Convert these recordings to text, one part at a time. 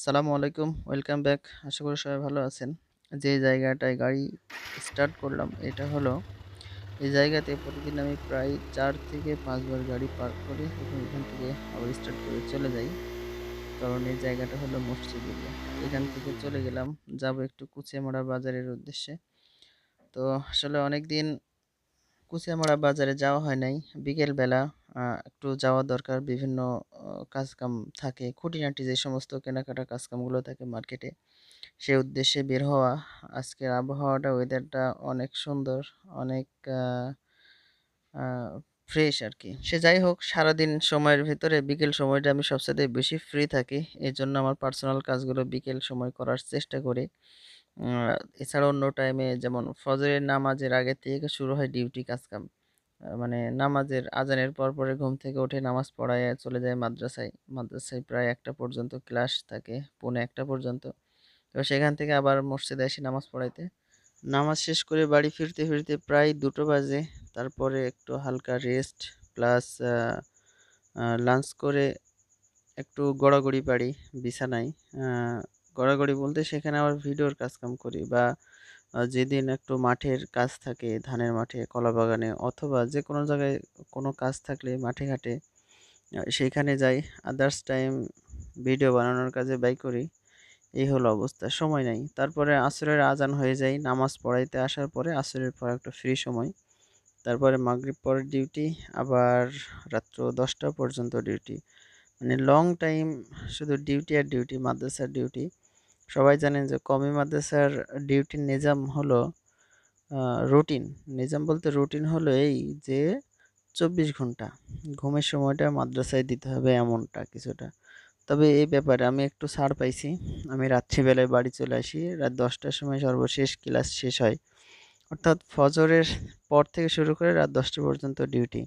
আসসালামু আলাইকুম, welcome back. আশা করি সবাই ভালো আছেন। যে জায়গাটায় গাড়ি স্টার্ট করলাম, এটা হলো এই জায়গাতে প্রতিদিন আমি প্রায় চার থেকে পাঁচবার গাড়ি পার্ক করি এবং এখান থেকে আবার স্টার্ট করে চলে যাই। কারণ এই জায়গাটা হলো মসজিদ এরিয়া। এখান থেকে চলে গেলাম, যাব একটু কুচিয়ামারা বাজারের উদ্দেশ্যে। তো আসলে অনেক দিন কুচিয়ামারা বাজারে যাওয়া হয় নাই। বিকেলবেলা একটু যাওয়া দরকার, বিভিন্ন কাজকাম থাকে। খুঁটিনাটি যে সমস্ত কেনাকাটা কাজকামগুলো থাকে মার্কেটে, সে উদ্দেশ্যে বের হওয়া। আজকের আবহাওয়াটা ওয়েদারটা অনেক সুন্দর, অনেক ফ্রেশ আর কি সে যাই হোক, সারাদিন সময়ের ভিতরে বিকেল সময়টা আমি সবচেয়ে বেশি ফ্রি থাকি। এই জন্য আমার পার্সোনাল কাজগুলো বিকেল সময় করার চেষ্টা করি। এছাড়া অন্য টাইমে যেমন ফজরের নামাজের আগে থেকে শুরু হয় ডিউটি কাজকাম। মানে নামাজের আজানের পর পরে ঘুম থেকে উঠে নামাজ পড়ায় চলে যায় মাদ্রাসায়। মাদ্রাসায় প্রায় একটা পর্যন্ত ক্লাস থাকে, পৌনে একটা পর্যন্ত। তো সেখান থেকে আবার মসজিদে এসে নামাজ পড়াইতে। নামাজ শেষ করে বাড়ি ফিরতে ফিরতে প্রায় দুটো বাজে। তারপরে একটু হালকা রেস্ট প্লাস লাঞ্চ করে একটু গড়াগড়ি পারি বিছানায়। গড়াগড়ি বলতে সেখানে আবার ভিডিওর কাজকাম করি বা যেদিন একটু মাঠের কাজ থাকে, ধানের মাঠে, কলা বাগানে অথবা যে কোনো জায়গায় কোনো কাজ থাকলে মাঠে ঘাটে সেইখানে যাই। আদার্স টাইম ভিডিও বানানোর কাজে ব্যয় করি। এই হলো অবস্থা, সময় নাই। তারপরে আসরের আজান হয়ে যায়, নামাজ পড়াইতে আসার পরে আসরের পর একটা ফ্রি সময়। তারপরে মাগরিব পরের ডিউটি আবার রাত্র দশটা পর্যন্ত ডিউটি মানে লং টাইম শুধু ডিউটি আর ডিউটি মাদ্রাসার ডিউটি সবাই জানেন যে কমি মাদ্রাসার ডিউটির নিজাম হলো রুটিন নিজাম বলতে রুটিন হলো এই যে চব্বিশ ঘণ্টা, ঘুমের সময়টা মাদ্রাসায় দিতে হবে এমনটা কিছুটা। তবে এই ব্যাপারে আমি একটু ছাড় পাইছি। আমি রাত্রিবেলায় বাড়ি চলে আসি, রাত দশটার সময় সর্বশেষ ক্লাস শেষ হয়। অর্থাৎ ফজরের পর থেকে শুরু করে রাত দশটা পর্যন্ত ডিউটি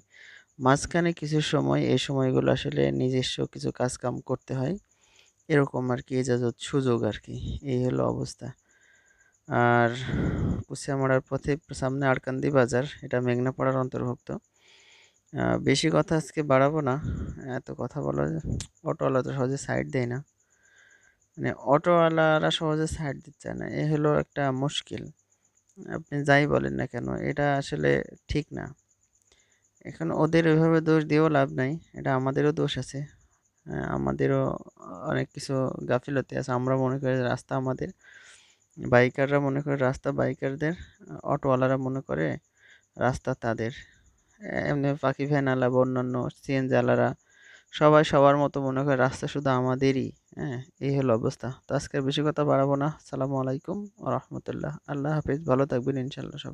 মাঝখানে কিছু সময়, এই সময়গুলো আসলে নিজস্ব কিছু কাজকাম করতে হয়। এরকম আর কি এজাজত সুযোগ আর কি, এই হলো অবস্থা। আর কুচিয়ামারার পথে সামনে আরকান্দি বাজার, এটা মেঘনাপাড়ার অন্তর্ভুক্ত। বেশি কথা আজকে বাড়াবো না, এত কথা বলা অটোওয়ালা তো সহজে সাইড দেয় না। মানে অটোওয়ালারা সহজে সাইড দিচ্ছে না, এ হলো একটা মুশকিল। আপনি যাই বলেন না কেন, এটা আসলে ঠিক না। এখন ওদের ওইভাবে দোষ দিয়েও লাভ নাই, এটা আমাদেরও দোষ আছে আমাদেরও অনেক কিছু গাফিলতি আছে। আমরা মনে করি রাস্তা আমাদের বাইকাররা মনে করে রাস্তা বাইকারদের, অটোওয়ালারা মনে করে রাস্তা তাদের। এমনি পাখি ভ্যান আলা বা অন্যান্য সিএনজি আলারা সবাই সবার মতো মনে করে রাস্তা শুধু আমাদেরই। হ্যাঁ এই হলো অবস্থা। তো আজকের বেশি কথা বাড়াবো না। সালামু আলাইকুম রহমতুল্লাহ। আল্লাহ হাফিজ। ভালো থাকবেন ইনশাল্লাহ সবাই।